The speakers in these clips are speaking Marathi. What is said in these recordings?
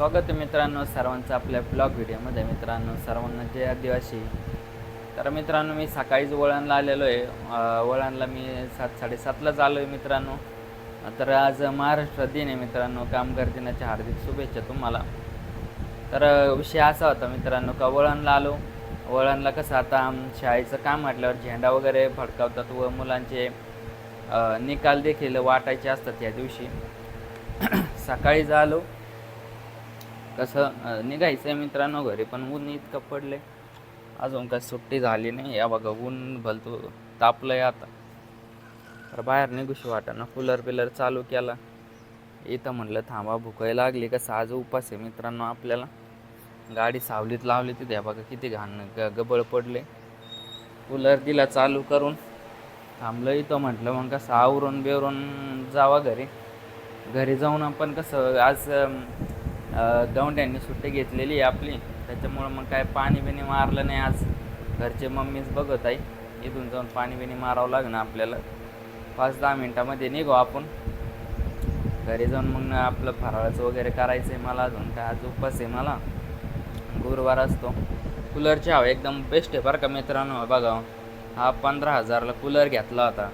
स्वागत आहे मित्रांनो सर्वांचं आपल्या ब्लॉग व्हिडिओमध्ये. मित्रांनो सर्वांना जय आदिवासी. तर मित्रांनो मी सकाळीच वळणला आलेलो आहे. वळणला मी सात साडेसातलाच आलो आहे मित्रांनो. तर आज महाराष्ट्र दिन आहे मित्रांनो. कामगार दिनाच्या हार्दिक शुभेच्छा तुम्हाला. तर विषय असा होता मित्रांनो का वळणला आलो? वळणला कसं आता शाळेचं काम म्हटल्यावर झेंडा वगैरे फडकावतात व मुलांचे निकाल देखील वाटायचे असतात या दिवशी. सकाळी आलो. कसं निघायचं आहे मित्रांनो घरी पण ऊन इतकं पडले अजून काय सुट्टी झाली नाही. या बघा ऊन भलतो आहे आता. तर बाहेर निघूशी वाटाणा. कूलर बिलर चालू केला. इथं म्हटलं थांबा भुकाय लागली कसं आज उपास आहे मित्रांनो आपल्याला. गाडी सावलीत लावली तिथे. बघा किती घाण ग गबळ पडले कूलर दिला चालू करून थांबलं इथं. म्हटलं मग कसं आवरून बिवरून जावा घरी. घरी जाऊन आपण कसं आज दौंड्यांनी सुट्टी घेतलेली आहे आपली. त्याच्यामुळं मग काय पाणी बिणी मारलं नाही आज. घरचे मम्मीच बघत आहे. इथून जाऊन पाणी बिणी मारावं लागणं आपल्याला. पाच दहा मिनटामध्ये निघू आपण. घरी जाऊन मग आपलं फराळाचं वगैरे करायचं आहे मला अजून. काय आज उपास आहे मला. गुरुवार असतो. कूलरची हवा एकदम बेस्ट आहे बरं का मित्रांनो. बघा. हा पंधरा हजारला कूलर घेतला होता.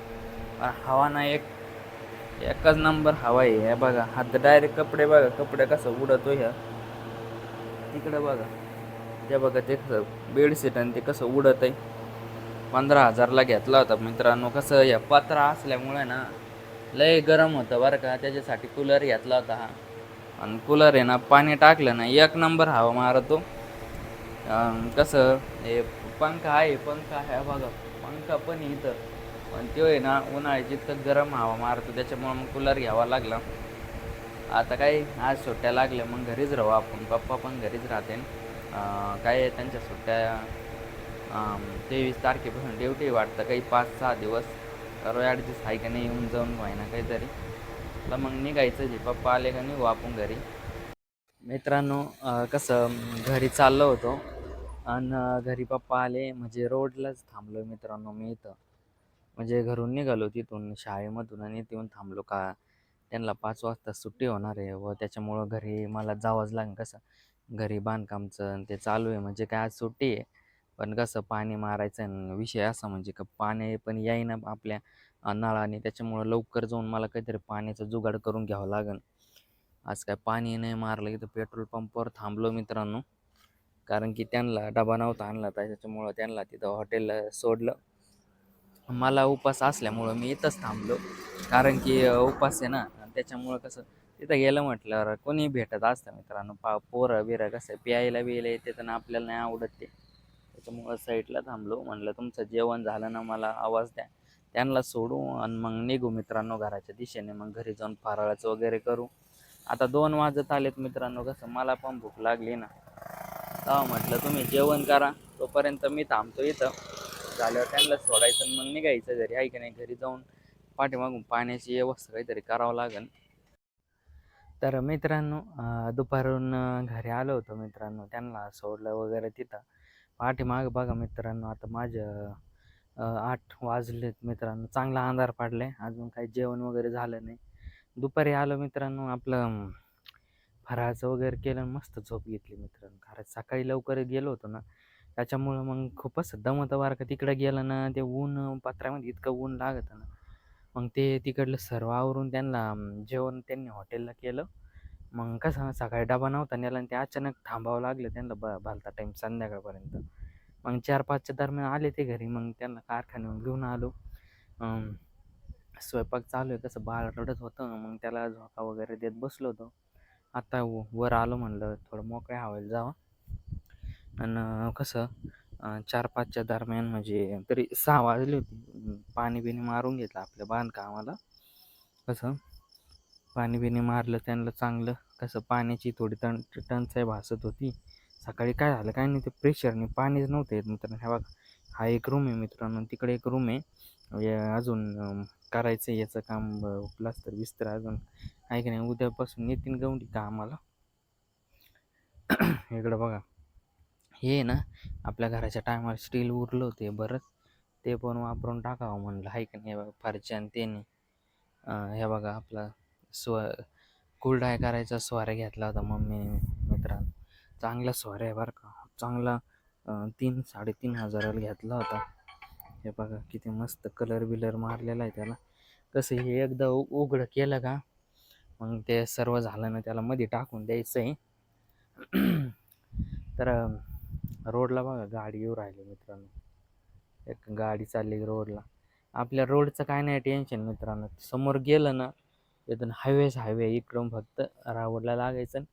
पण हवा ना एक एकच नंबर हवा आहे ह्या बघा. हात डायरेक्ट कपडे बघा कपडे कसं उडतो ह्या. तिकडं बघा. ते बघा ते कसं बेडशीट आणि ते कसं उडत आहे पंधरा हजारला घेतला होता मित्रांनो. कसं या पत्रा असल्यामुळे ना लय गरम होतं बरं का. त्याच्यासाठी कूलर घेतला होता हा. आणि कूलर आहे ना पाणी टाकलं ना एक नंबर हवा मारतो. कसं हे पंखा आहे पंखा आहे बघा. पंखा पण इथं. पण तो आहे ना उन्हाळ्याची तर गरम हवा मारतो त्याच्यामुळं मग कूलर घ्यावा लागला. आता काय आज सुट्ट्या लागल्या मग घरीच राहू आपण. पप्पा पण घरीच राहते. काय त्यांच्या सुट्ट्या तेवीस तारखेपासून ड्युटी वाटतं. काही पाच सहा दिवस तर ॲडजस्ट आहे का नाही येऊन जाऊन व्हायना काहीतरी. तर मग निघायचं जे पप्पा आले का निघू हो आपण घरी. मित्रांनो कसं घरी चाललो होतो. आणि घरी पप्पा आले म्हणजे रोडलाच थांबलो मित्रांनो मी इथं. म्हणजे घरून निघालो तिथून शाळेमधून आणि तिथून थांबलो का त्यांना पाच वाजता सुट्टी होणार आहे व त्याच्यामुळं घरी मला जावंच लागेल कसं? घरी बांधकामचं आणि ते चालू आहे म्हणजे काय आज सुट्टी आहे. पण कसं पाणी मारायचं विषय असा म्हणजे का पाणी पण येईना आपल्या नळाने त्याच्यामुळं लवकर जाऊन मला काहीतरी पाण्याचं जुगाड करून घ्यावं लागेल. आज काय पाणी नाही मारलं इथं पेट्रोल पंपवर थांबलो मित्रांनो. कारण की त्यांना डबा नव्हता आणला त्याच्यामुळं त्यांना तिथं हॉटेलला सोडलं. मला उपास असल्यामुळं मी इथंच थांबलो. कारण की उपास आहे ना आणि त्याच्यामुळं कसं तिथं गेलं म्हटल्यावर कोणी भेटत असतं मित्रांनो. पा पोरं बिरं कसं प्यायला बियायला येते तर आपल्याला नाही आवडत ते. त्याच्यामुळं साईडला थांबलो. म्हणलं तुमचं जेवण झालं ना मला आवाज द्या. त्यांना सोडू आणि मग निघू मित्रांनो घराच्या दिशेने. मग घरी जाऊन फराळाचं वगैरे करू. आता दोन वाजत आलेत मित्रांनो कसं मला पण भूक लागली ना. तेव्हा म्हटलं तुम्ही जेवण करा. तोपर्यंत मी थांबतो इथं. झाल्यावर त्यांना सोडायचं आणि मग निघायचं घरी. आहे की नाही? घरी जाऊन पाठीमागून पाण्याची व्यवस्था काहीतरी करावं लागेल. तर मित्रांनो दुपारून घरी आलो होतो मित्रांनो. त्यांना सोडलं वगैरे तिथं. पाठीमाग बघा मित्रांनो आता माझं आठ वाजलेत मित्रांनो. चांगला अंधार पाडलाय. अजून काही जेवण वगैरे झालं नाही. दुपारी आलो मित्रांनो आपलं फराळाचं वगैरे केलं मस्त झोप घेतली मित्रांनो. कारण सकाळी लवकर गेलो होतो ना त्याच्यामुळं मग खूपच दमतं बरं का तिकडं गेलं ना ते ऊन पत्रामध्ये इतकं ऊन लागत ना. मग ते तिकडलं सर्व आवरून त्यांना अं, जेवण त्यांनी हॉटेलला केलं. मग कसं सकाळी डबा नव्हता नेला आणि ते अचानक थांबावं लागलं त्यांना ब भलता टाईम संध्याकाळपर्यंत. मग चार पाचच्या दरम्यान आले ते घरी. मग त्यांना कारखान्यावर घेऊन आलो. अं, स्वयंपाक चालू आहे. कसं बाळ रडत होतं. मग त्याला झोका वगैरे देत बसलो होतो. आता व- वर आलो म्हणलं थोडं मोकळ्या हवेला जावं. आणि कसं चार पाचच्या दरम्यान म्हणजे तरी सहा वाजले होते. पाणी बिणी मारून घेतलं आपल्या बांधकामाला. कसं पाणी बिणी मारलं त्यांना चांगलं कसं पाण्याची थोडी टं टंचाई भासत होती. सकाळी काय झालं काय नाही ते प्रेशरने पाणीच नव्हतं येत मित्रांनो. हे बघा हा एक रूम आहे मित्रांनो तिकडे एक रूम आहे. अजून करायचं आहे याचं काम प्लास्टर विस्तर अजून. आहे की नाही उद्यापासून येतील गवंडी कामाला. इकडं बघा. हे ना आपल्या घराच्या टायमाला स्टील उरलं होते बरंच. ते पण वापरून टाकावं म्हणलं. आहे की नाही? हे बघा फारच्या त्याने हे बघा आपला स्व कुलडाय करायचा स्वाऱ्या घेतला होता मम्मीने मित्रांनो. चांगला स्वाऱ्या आहे बरं का. चांगला तीन साडेतीन हजाराला घेतला होता. हे बघा किती मस्त कलर बिलर मारलेला आहे त्याला. कसं हे एकदा उ- उघडं केलं का मग ते सर्व झालं ना त्याला मध्ये टाकून द्यायचं आहे. तर रोडला बघा गाडी येऊ राहिली मित्रांनो. एक गाडी चालली रोडला. आपल्या रोडचं काय नाही टेन्शन मित्रांनो. समोर गेलं ना इथून हायवेच हायवे इकडून फक्त रावडला लागायचं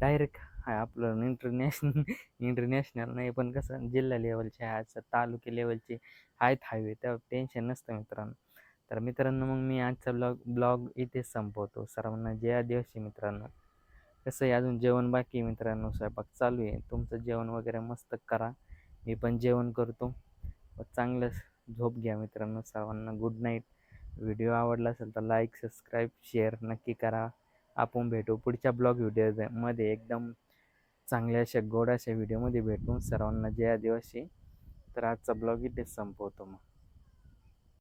डायरेक्ट हाय आपलं इंटरनॅशनल इंटरनॅशनल नाही पण कसं जिल्हा लेवलचे आहे तालुके लेवलचे आहेत हायवे त्यावर टेन्शन नसतं मित्रांनो. तर मित्रांनो मग मी आजचा ब्लॉग ब्लॉग इथेच संपवतो. सर्वांना जय दिवशी मित्रांनो. कसं आहे अजून जेवण बाकी मित्रांनो स्वयंपाक चालू आहे. तुमचं जेवण वगैरे मस्त करा. मी पण जेवण करतो. व चांगलं झोप घ्या मित्रांनो सर्वांना गुड नाईट व्हिडिओ आवडला असेल तर लाईक सबस्क्राईब शेअर नक्की करा. आपण भेटू पुढच्या ब्लॉग व्हिडिओमध्ये एकदम चांगल्या अशा गोड अशा व्हिडिओमध्ये भेटू सर्वांना जय आदिवासी. तर आजचा ब्लॉग इथेच संपवतो मग.